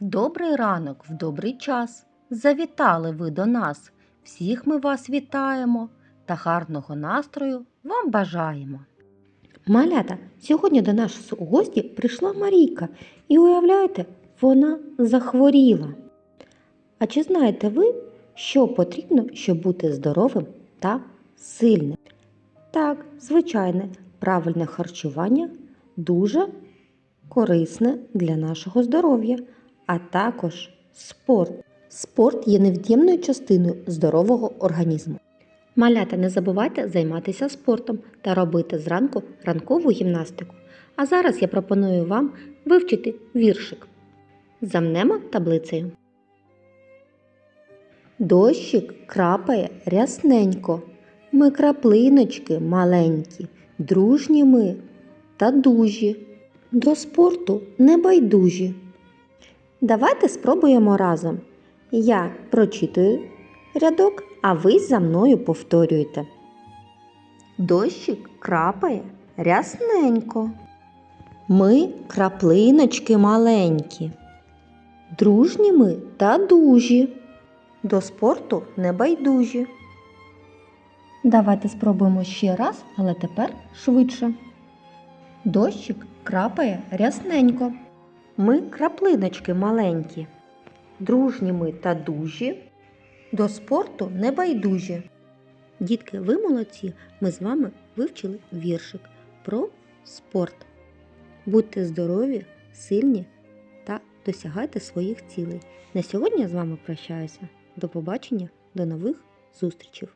Добрий ранок, в добрий час. Завітали ви до нас. Всіх ми вас вітаємо та гарного настрою вам бажаємо. Малята, сьогодні до нас у гості прийшла Марійка, і уявляєте, вона захворіла. А чи знаєте ви, що потрібно, щоб бути здоровим та сильним? Так, звичайне, правильне харчування дуже корисне для нашого здоров'я, а також спорт. Спорт є невід'ємною частиною здорового організму. Малята, не забувайте займатися спортом та робити зранку ранкову гімнастику. А зараз я пропоную вам вивчити віршик. Замнемо таблицею. Дощик крапає рясненько. Ми краплиночки маленькі, дружні ми та дужі. До спорту небайдужі. Давайте спробуємо разом. Я прочитую рядок, а ви за мною повторюєте. Дощик крапає рясненько. Ми краплиночки маленькі. Дружні ми та дужі. До спорту небайдужі. Давайте спробуємо ще раз, але тепер швидше. Дощик крапає рясненько. Ми краплиночки маленькі, дружні ми та дужі, до спорту небайдужі. Дітки, ви молодці, ми з вами вивчили віршик про спорт. Будьте здорові, сильні та досягайте своїх цілей. На сьогодні я з вами прощаюся. До побачення, до нових зустрічей!